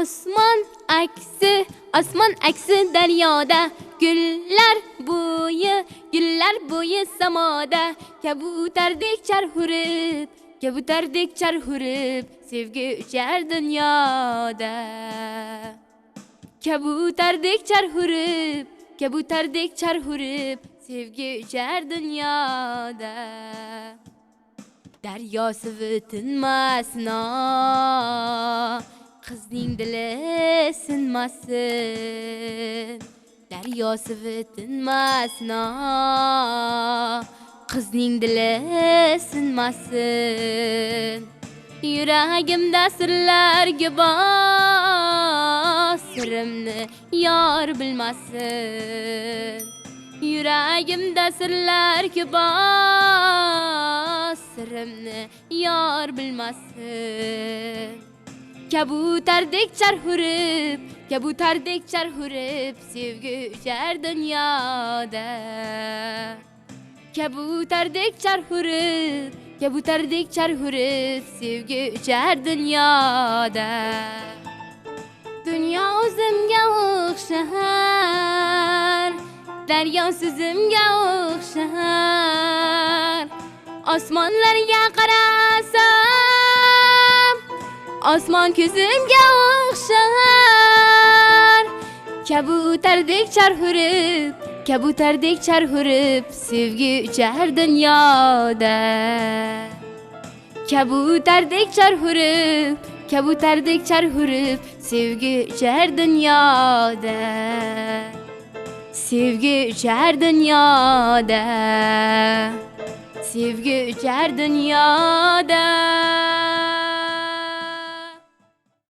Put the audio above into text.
Osman aksi, osman aksi deryoda Güller bo'yi, gullar bo'yi samoda Kabutardek char hurib, kabutardek char hurib Sevgi uchar dunyoda Kabutardek char hurib, kabutardek char hurib Sevgi uchar dunyoda daryosi tinmasin qizning dili sinmasin daryosi tinmasin qizning dili sinmasin yuragimda sirlarga bor sirimni yor bilmasin Yuragimda sirlarga bor sirimni yor bilmasin Kabutardek char hurib, kabutardek char hurib sevgi uchar dunyoda Kabutardek char hurib, kabutardek char hurib sevgi uchar dunyoda Dunyo o'zimga o'xshar Daryo so'zimga o'xshar Osmonlarga qarasam Osmon ko'zimga o'xshar Kabutardek char hurib Kabutardek char hurib Sevgi uchar dunyoda Kabutardek char hurib Kabutardek char hurib Sevgi uchar dunyoda Sevgi uchar dunyoda Sevgi uchar dunyoda